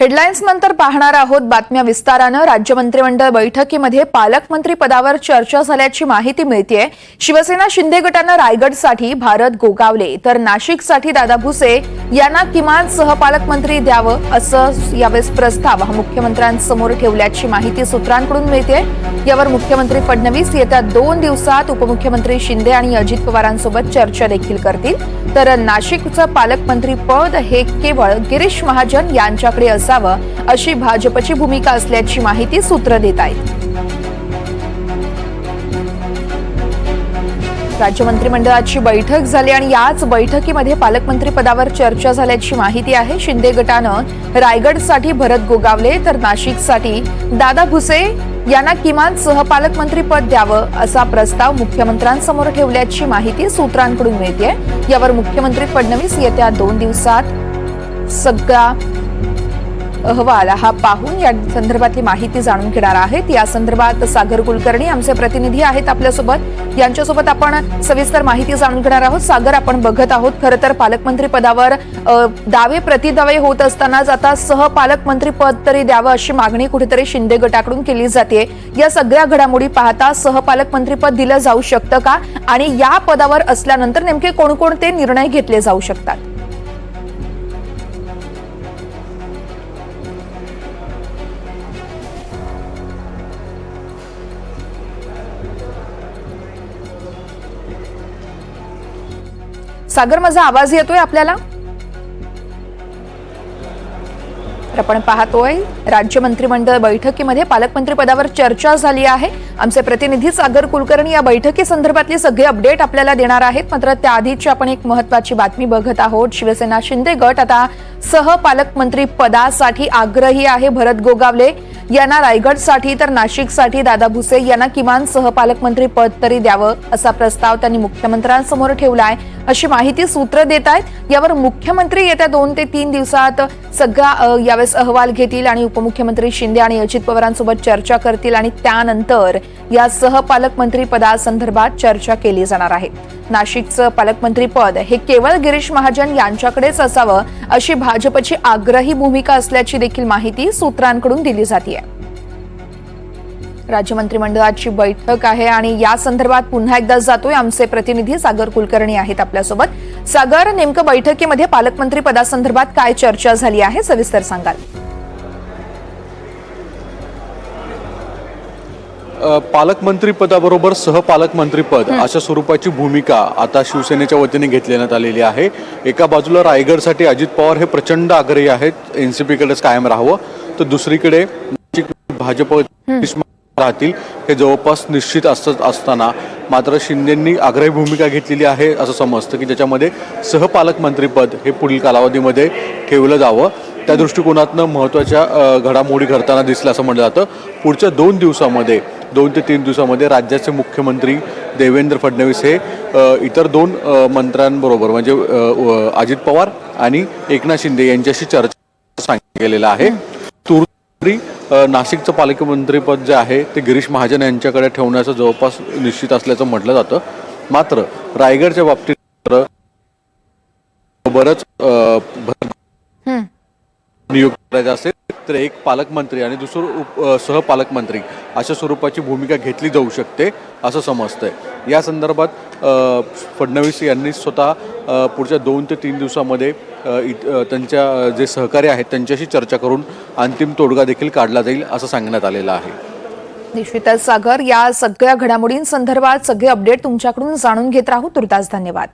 Headlines नंतर पाहणार आहोत बातम्या विस्तारानं. राज्य मंत्रिमंडळ बैठकीमध्ये पालकमंत्री पदावर चर्चा झाल्याची माहिती मिळतीये. शिवसेना शिंदे गटानं रायगडसाठी भारत गोगावले. तर नाशिकसाठी दादा भुसे यांना किमान सहपालकमंत्री द्यावं असं यावेळेस प्रस्ताव हा मुख्यमंत्र्यांसमोर ठेवल्याची माहिती सूत्रांकडून मिळते यावर मुख्यमंत्री फडणवीस येत्या दोन दिवसात उपमुख्यमंत्री शिंदे आणि अजित पवारांसोबत चर्चा देखील करतील. तर नाशिकचं पालकमंत्री पद हे केवळ गिरीश महाजन यांच्याकडे असावं अशी भाजपची भूमिका असल्याची माहिती सूत्र देत आहेत. राज्य मंत्रिमंडळाची बैठक झाली आणि याच बैठकीमध्ये पालकमंत्री पदावर चर्चा झाल्याची माहिती आहे. शिंदे गटानं रायगडसाठी भरत गोगावले तर नाशिकसाठी दादा भुसे यांना किमान सहपालकमंत्री पद द्यावं असा प्रस्ताव मुख्यमंत्र्यांसमोर ठेवल्याची माहिती सूत्रांकडून मिळते यावर मुख्यमंत्री फडणवीस येत्या दोन दिवसात सगळा अहवाल. हा पाहून या संदर्भातली माहिती जाणून घेणार आहेत. या संदर्भात सागर कुलकर्णी आमचे प्रतिनिधी आहेत आपल्यासोबत. यांच्यासोबत आपण सविस्तर माहिती जाणून घेणार आहोत. सागर आपण बघत आहोत खरं तर पालकमंत्री पदावर दावे प्रतिदावे होत असतानाच आता सहपालकमंत्री पद तरी द्यावं अशी मागणी कुठेतरी शिंदे गटाकडून केली जाते. या सगळ्या घडामोडी पाहता सहपालकमंत्री पद दिलं जाऊ शकतं का? आणि या पदावर असल्यानंतर नेमके कोणकोणते निर्णय घेतले जाऊ शकतात? सागर माझा आवाज येतोय आपल्याला? तर आपण पाहतोय राज्य मंत्रिमंडळ बैठकीमध्ये पालकमंत्री पदावर चर्चा झाली आहे. आमचे प्रतिनिधी सागर कुलकर्णी या बैठकी संदर्भातली सगळे अपडेट आपल्याला देणार आहेत. मात्र त्याआधीची आपण एक महत्वाची बातमी बघत आहोत. शिवसेना शिंदे गट आता सहपालकमंत्री पदासाठी आग्रही आहे. भरत गोगावले यांना रायगडसाठी तर नाशिकसाठी दादा भुसे यांना किमान सहपालकमंत्री पद तरी द्यावं असा प्रस्ताव त्यांनी मुख्यमंत्र्यांसमोर ठेवलाय अशी माहिती सूत्र देत आहेत. यावर मुख्यमंत्री येत्या दोन ते तीन दिवसात सगळा यावेळेस अहवाल घेतील आणि उपमुख्यमंत्री शिंदे आणि अजित पवारांसोबत चर्चा करतील आणि त्यानंतर या सहपालकमंत्री पदासंदर्भात चर्चा केली जाणार आहे. नाशिकचं पालकमंत्री पद हे केवळ गिरीश महाजन यांच्याकडेच असावं अशी भाजपची आग्रही भूमिका असल्याची देखील माहिती सूत्रांकडून दिली जाते राज्य मंत्रिमंडळाची बैठक आहे आणि या संदर्भात पुन्हा एकदा जातोय आमचे प्रतिनिधी सागर कुलकर्णी आहेत आपल्यासोबत. सागर नेमकं बैठकीमध्ये पालकमंत्री पदासंदर्भात काय चर्चा झाली आहे? सविस्तर सांगाल. अ, पालकमंत्री पदाबरोबर सहपालकमंत्री पद अशा स्वरूपाची भूमिका आता शिवसेनेच्या वतीने घेतल्यात आलेली आहे. एका बाजूला रायगडसाठी अजित पवार हे प्रचंड आग्रही आहेत. एन सी पीकडेच कायम राहावं. तर दुसरीकडे भाजप राहतील हे जवळपास निश्चित असत असताना मात्र शिंदेंनी आग्रही भूमिका घेतलेली आहे असं समजतं की ज्याच्यामध्ये सहपालकमंत्रीपद हे पुढील कालावधीमध्ये ठेवलं जावं. त्या दृष्टिकोनातनं महत्त्वाच्या घडामोडी घडताना दिसल्या असं म्हटलं जातं. पुढच्या दोन दिवसामध्ये दोन ते तीन दिवसामध्ये राज्याचे मुख्यमंत्री देवेंद्र फडणवीस हे इतर दोन मंत्र्यांबरोबर म्हणजे अजित पवार आणि एकनाथ शिंदे यांच्याशी चर्चा सांगितलेलं आहे. तुरी नाशिकचं पालकमंत्रीपद जे आहे ते गिरीश महाजन यांच्याकडे ठेवण्याचं जवळपास निश्चित असल्याचं म्हटलं जातं. मात्र रायगडच्या बाबतीत बरंच भर- नियुक्त करायचा असेल तर एक पालकमंत्री आणि दुसरं उप सहपालकमंत्री अशा स्वरूपाची भूमिका घेतली जाऊ शकते असं समजतंय. या संदर्भात फडणवीस यांनी स्वतः पुढच्या दोन ते तीन दिवसामध्ये त्यांच्या जे सहकारी आहेत त्यांच्याशी चर्चा करून अंतिम तोडगा देखील काढला जाईल असं सांगण्यात आलेलं आहे. निश्चितच सागर या सगळ्या घडामोडींसंदर्भात सगळे अपडेट तुमच्याकडून जाणून घेत राहू. तुर्तास धन्यवाद.